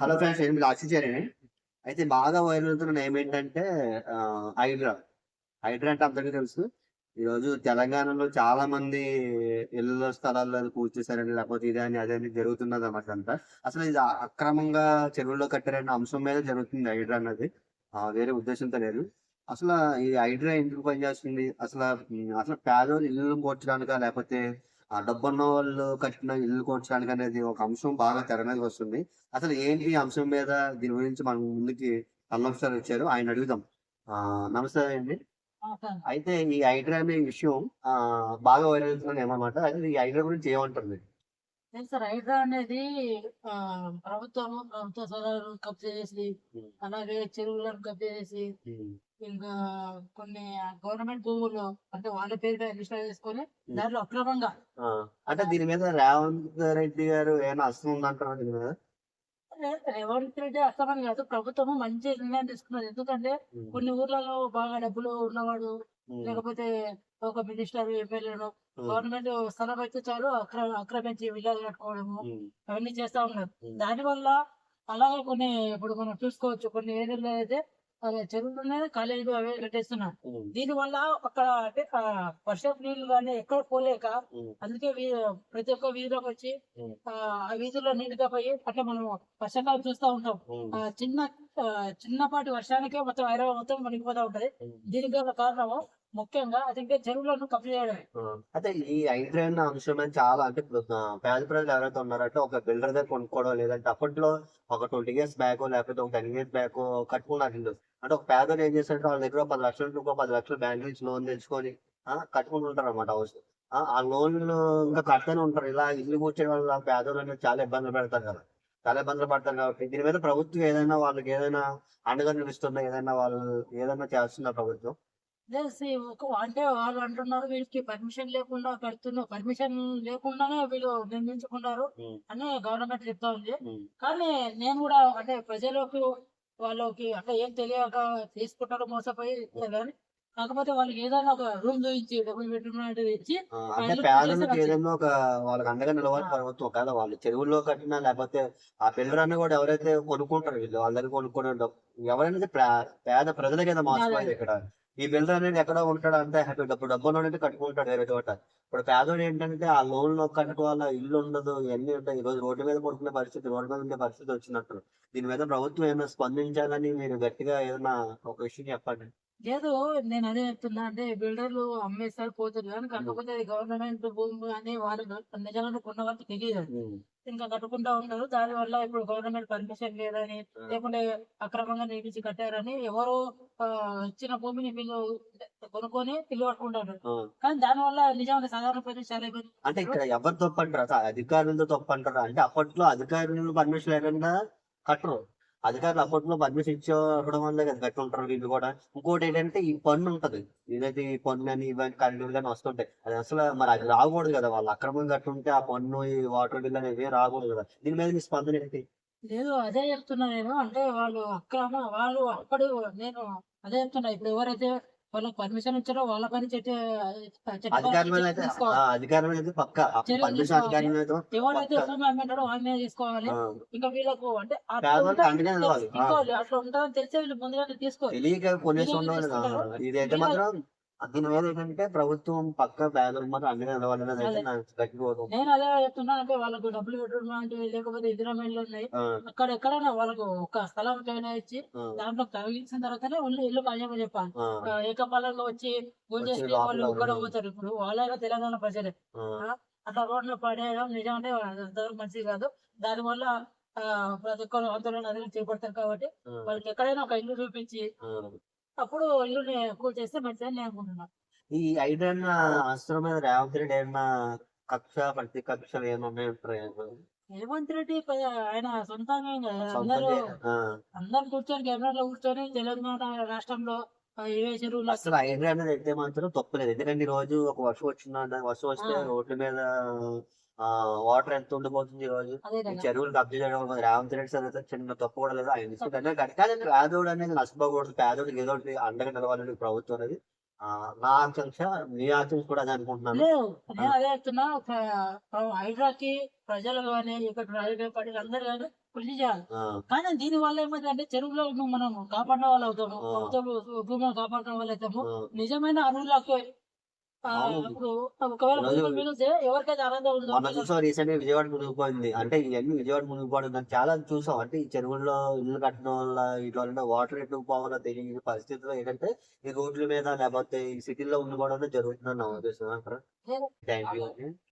Hello friends నేను మీరు ఆశించారని అయితే బాగా వైరల్ అవుతున్న నేమ్ ఏంటంటే హైడ్రా. హైడ్రా అంటే అందరికీ తెలుసు. ఈరోజు తెలంగాణలో చాలా మంది ఇళ్ళ స్థలాల్లో పూజ చేశారని లేకపోతే ఇదే అని అదే జరుగుతున్నది అన్నమాట అంతా. అసలు ఇది అక్రమంగా చెరువుల్లో కట్టారనే అంశం మీద జరుగుతుంది హైడ్రా అన్నది. వేరే ఉద్దేశంతో లేదు. అసలు ఈ హైడ్రా ఎందుకు పనిచేస్తుంది? అసలు అసలు పేదోళ్ళు ఇల్లు కూర్చడానికా లేకపోతే ఆ డబ్బున్న వాళ్ళు కట్టిన ఇల్లు కూర్చడానికి అనేది ఒక అంశం బాగా తెర మీదకి వస్తుంది. అసలు ఏంటి అంశం మీద దీని గురించి మన ముందుకి అన్నోఫ్ వచ్చారు ఆయన అడుగుదాం. ఆ నమస్తే అండి. అయితే ఈ హైడ్రా అనే విషయం ఆ బాగా వైరల్ అవుతుంది ఏమన్నమాట అయితే ఈ హైడ్రా గురించి ఏమంటారు మీరు? సార్ హైడ్రా అనేది ప్రభుత్వం ప్రభుత్వ స్థలాలను కబ్జా చేసి అలాగే చెరువులను కబ్జా చేసి ఇంకా కొన్ని గవర్నమెంట్ భూములు అంటే వాళ్ళ పేరు మీద రిజిస్టర్ చేసుకొని. దాంట్లో అక్రమంగా అంటే దీని మీద రేవంత్ రెడ్డి గారు ఏమైనా అస్తం ఉందంటారా దీని మీద? రేవంత్ రెడ్డి అక్రమం కాదు ప్రభుత్వం మంచి నిర్ణయం తీసుకున్నది. ఎందుకంటే కొన్ని ఊర్లలో బాగా డబ్బులు ఉన్నవాడు లేకపోతే ఒక మినిస్టర్ ఎమ్మెల్యేను గవర్నమెంట్ స్థలం అయితే చాలు అక్ర ఆక్రమించి విల్లాలు కట్టుకోవడము అవన్నీ చేస్తా ఉన్నారు. దాని వల్ల అలాగే కొన్ని ఇప్పుడు మనం చూసుకోవచ్చు కొన్ని ఏరియాలో అయితే అదే చెరువులోనే కాలేజీలు అవే కట్టేస్తున్నారు. దీని వల్ల అక్కడ అంటే వర్షపు నీళ్ళు కానీ ఎక్కడ పోలేక అందుకే ప్రతి ఒక్క వీధిలోకి వచ్చి ఆ వీధిలో నీటిగా పోయి అంటే మనం వర్షాకాలం చూస్తూ ఉంటాం. చిన్న చిన్నపాటి వర్షానికే మొత్తం హైదరాబాద్ మొత్తం మునిగిపోతా ఉంటది. దీనికి కారణము ముఖ్యంగా అదే చెరువులను కంప్లీట్ చేయడం అయితే ఈ హైడ్రా అంశం మీద చాలా అంటే ఇప్పుడు, పేద ప్రజలు ఎవరైతే ఉన్నారంటే ఒక బిల్డర్ దగ్గర కొనుక్కోవడం లేదంటే అప్పట్లో ఒక ట్వంటీ ఇయర్స్ బ్యాక్ లేకపోతే ఒక టెన్ ఇయర్స్ బ్యాక్ కట్టుకున్నారు ఇల్లు అంటే ఒక పేదలు ఏం చేస్తారంటే వాళ్ళ దగ్గర ఒక పది లక్షలు ఇంకో ఒక పది లక్షలు బ్యాంక్ నుంచి లోన్ తెచ్చుకొని కట్టుకుంటుంటారు అన్నమాట అనమాట హౌస్ ఆ లోన్ ఇంకా కడుతూనే ఉంటారు. ఇలా ఇల్లు కూర్చోని వాళ్ళు పేదలు అనేది చాలా ఇబ్బందులు పెడతారు కదా. చాలా ఇబ్బందులు పడతారు కాబట్టి దీని మీద ప్రభుత్వం ఏదైనా వాళ్ళకి ఏదైనా అండగా నిలుస్తున్నా ఏదైనా వాళ్ళు ఏదైనా చేస్తుందా ప్రభుత్వం అంటే వాళ్ళు అంటున్నారు వీళ్ళకి పర్మిషన్ లేకుండా కడుతున్నారు పర్మిషన్ లేకుండానే వీళ్ళు నిర్మించుకున్నారు అని గవర్నమెంట్ చెప్తా ఉంది. కానీ నేను కూడా అంటే ప్రజలకు వాళ్ళకి అంటే ఏం తెలియక తీసుకుంటారు మోసపోయి కానీ కాకపోతే వాళ్ళకి ఏదైనా ఒక రూమ్ చూపించి డబ్బులు పెట్టుకున్నట్టు ఇచ్చి పేదలకు ఏదైనా ఒక వాళ్ళకి అండగా నిలవాలి. ప్రభుత్వం కదా వాళ్ళు చెరువుల్లో కట్టినా లేకపోతే ఆ పిల్లలన్నీ కూడా ఎవరైతే కొనుక్కుంటారు వీళ్ళు వాళ్ళ దగ్గర కొనుక్కొని ఎవరైనా పేద ప్రజలకి ఏదో మోసపోయింది ఇక్కడ. ఈ బిల్డర్ అనేది ఎక్కడ ఉంటాడు అంటే హ్యాపీ డబ్బు డబ్బులు అనేది కట్టుకుంటాడు వేరే చోట. ఇప్పుడు పేదోడు ఏంటంటే ఆ లోన్లో కట్టుకోవాలా ఇల్లు ఉండదు ఇవన్నీ ఉంటాయి. ఈ రోజు రోడ్డు మీద పడుకునే పరిస్థితి రోడ్డు మీద ఉండే పరిస్థితి వచ్చినట్టు. దీని మీద ప్రభుత్వం ఏమైనా స్పందించాలని మీరు గట్టిగా ఏదైనా ఒక విషయం చెప్పండి. లేదు నేను అదే చెప్తున్నా అంటే బిల్డర్లు అమ్మేస్తారు పోతారు. కానీ కాకపోతే అది గవర్నమెంట్ భూమి అని వాళ్ళు నిజంగా కొన్న వాళ్ళకి తెలియదు ఇంకా కట్టుకుంటా ఉంటారు దాని వల్ల ఇప్పుడు గవర్నమెంట్ పర్మిషన్ లేదని లేకుంటే అక్రమంగా నిర్మించి కట్టారని ఎవరు ఇచ్చిన భూమిని వీళ్ళు కొనుక్కొని ఆ. కానీ దాని వల్ల నిజంగా సాధారణ ప్రజలు చాలా ఇబ్బంది అంటే ఇక్కడ ఎవరు తప్పు అంటారు? అసలు అధికారులతో తప్పు అంటారు? అంటే అప్పట్లో అధికారులు పర్మిషన్ లేకుండా కట్టరు. అధికారులు అప్పట్లో పర్మిషన్ ఇచ్చేవడం వల్ల కదా కట్టి వీళ్ళు కూడా. ఇంకోటి ఏంటంటే ఈ పన్ను ఉంటది. ఏదైతే ఈ పన్ను అని ఇవన్నీ కరెంట్ కానీ అని వస్తుంటాయి. అది అసలు మరి అది రాకూడదు కదా వాళ్ళు అక్రమంగా కట్టుంటే ఆ పన్ను ఈ వాటర్ బిల్ అనేవి రాకూడదు కదా. దీని మీద మీ స్పందన ఏంటి? లేదు అదే చెప్తున్నా నేను. అంటే వాళ్ళు అక్రమ వాళ్ళు అప్పుడు నేను అదే చెప్తున్నా. ఇప్పుడు ఎవరైతే వాళ్ళకి పర్మిషన్ ఇచ్చారో వాళ్ళ పని చెట్టు పక్క. పర్మిషన్ తీసుకోవాలి. అధికారుల మీద ఎవరైతే పక్క. భూమి అమ్మింటారో వాళ్ళ మీద తీసుకోవాలి ఇంకా వీళ్ళకు అంటే అట్లా ఉంటుందని తెలిసే వీళ్ళు ముందుగానే తీసుకోవాలి. తెలియక. ఇదైతే మాత్రం దీని మీద ఏంటంటే ప్రభుత్వం పక్క పేదలు అన్ని. నేను అదే చెప్తున్నా అంటే వాళ్ళకు డబ్బులు పెట్టడం లాంటివి లేకపోతే ఇద్దరమేళ్ళు ఉన్నాయి. అక్కడ ఎక్కడైనా వాళ్ళకు ఒక స్థలం చైనా ఇచ్చి దాంట్లో తగిలించిన తర్వాతనే వాళ్ళు ఇల్లు కాజేమని చెప్పాలి. ఏకపాలంలో వచ్చి లోపల వాళ్ళు ఒక్కడ పోతారు. ఇప్పుడు వాళ్ళైనా తెలంగాణ ప్రజలే. అట్లా రోడ్లు పడేయడం నిజంగానే అంతవరకు మంచిది కాదు. దానివల్ల ఆ, ప్రతి ఒక్కరు ఆందోళన చేపడతారు కాబట్టి వాళ్ళకి ఎక్కడైనా ఒక ఇల్లు చూపించి. అప్పుడు ఇల్లుని కూల్ చేస్తే మంచిదని నేను అనుకుంటున్నాను ఈ ఐడన్ అస్త్రం మీద రేవంత్ రెడ్డి ఏమన్నా కక్ష ప్రతి కక్షలు ఏమన్నా రేవంత్ రెడ్డి ఆయన సొంతంగా అందరూ అందరు కూర్చొని కెమెరాలో కూర్చొని తెలంగాణ రాష్ట్రంలో అసలు ఐడన్ అనేది అయితే మాత్రం తప్పలేదు ఎందుకంటే ఈ రోజు ఒక వర్షం వచ్చిందంటే వర్షం వస్తే. రోడ్ల మీద వాటర్ ఎంత ఉండిపోతుంది ఈ రోజు? చెరువులు కబ్జా చేయడం రేవంత్ రెడ్డి సార్ చిన్న తప్పు కూడా లేదు. ఆయన తీసుకుంటే పేదోడు అనేది నష్టపోకూడదు. పేదోడికి ఏదో అండగా నిలవాలని ప్రభుత్వం అనేది. నా ఆకాంక్ష మీ ఆకాంక్ష కూడా అదే అనుకుంటున్నాను. నేను అదే చెప్తున్నా. హైడ్రాకి ప్రజలు కానీ ఇక్కడ రాజకీయ పార్టీలు అందరు కానీ కృషి చేయాలి. కానీ దీని వల్ల ఏమైందంటే చెరువులను మనం. కాపాడిన వాళ్ళు అవుతాము. ప్రభుత్వం భూములను కాపాడిన వాళ్ళు అవుతాము. నిజమైన అర్హులకు మొన్న చూసాం రీసెంట్గా విజయవాడ మునిగిపోయింది అంటే ఇవన్నీ విజయవాడ మునిగిపోవడం చాలా చూసాం. అంటే ఈ చెరువుల్లో ఇల్లు కట్టడం వల్ల వీటి వల్ల వాటర్ ఎటు పోవాలో తెలియని పరిస్థితిలో ఏంటంటే ఈ రోడ్ల మీద లేకపోతే ఈ సిటీలో ఉండిపోవడం జరుగుతుందని నా ఉద్దేశం. అంటారా థ్యాంక్ యూ